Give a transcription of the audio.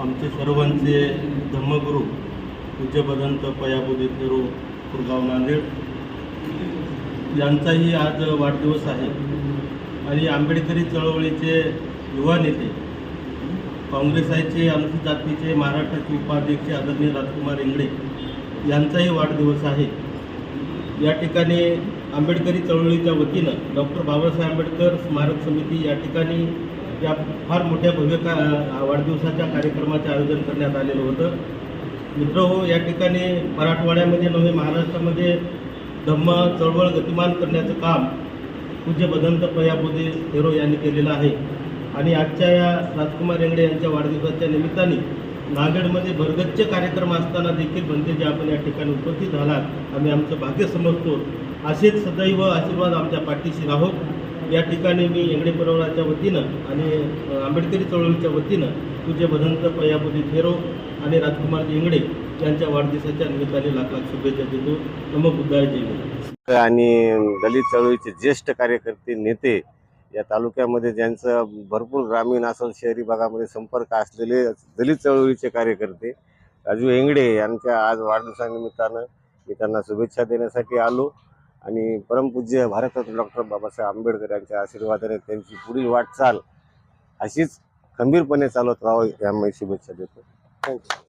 आमचे सर्वांचे धर्मगुरू पूज्यपदंत पयाबुदी थेरो कुरगाव नांदेड. यांचाही आज वाढदिवस आहे. आणि आंबेडकरी चळवळीचे युवा नेते काँग्रेसाचे अनुसूचित जातीचे महाराष्ट्राचे उपाध्यक्ष आदरणीय राजकुमार इंगडे यांचाही वाढदिवस आहे. या ठिकाणी आंबेडकरी चळवळीच्या वतीनं डॉक्टर बाबासाहेब आंबेडकर स्मारक समिती या ठिकाणी या फार मोठ्या भव्य का वाढदिवसाच्या कार्यक्रमाचे आयोजन करण्यात आलेलं होतं. मित्र हो या ठिकाणी मराठवाड्यामध्ये नव्हे महाराष्ट्रामध्ये धम्म चळवळ गतिमान करण्याचं काम पूज्य भदंत पयाबोधे थेरो यांनी केलेलं आहे. आणि आजच्या या राजकुमार रेंगडे यांच्या वाढदिवसाच्या निमित्ताने नांदेडमध्ये भरगच्च कार्यक्रम असताना देखील बनते जे आपण या ठिकाणी उपस्थित झालात आम्ही आमचं भाग्य समजतो. असेच सदैव आशीर्वाद आमच्या पाठीशी राहोत या ठिकाणी मी येंगडे परिवाराच्या वतीनं आणि आंबेडकरी चळवळीच्या वतीनं तुझे भदंत पयाबुदी थेरो आणि राजकुमार इंगडे यांच्या वाढदिवसाच्या निमित्ताने लाख लाख शुभेच्छा देतो. नमो बुद्धाय जय आणि दलित चळवळीचे ज्येष्ठ कार्यकर्ते नेते या तालुक्यामध्ये ज्यांचं भरपूर ग्रामीण असेल शहरी भागामध्ये संपर्क असलेले दलित चळवळीचे कार्यकर्ते राजू हेंगडे यांच्या आज वाढदिवसानिमित्तानं मी त्यांना शुभेच्छा देण्यासाठी आलो. आणि परमपूज्य भारतरत्न डॉक्टर बाबासाहेब आंबेडकर यांच्या आशीर्वादाने त्यांची पुढील वाटचाल अशीच खंबीरपणे चालवत राहावं या मी शुभेच्छा देतो. थँक्यू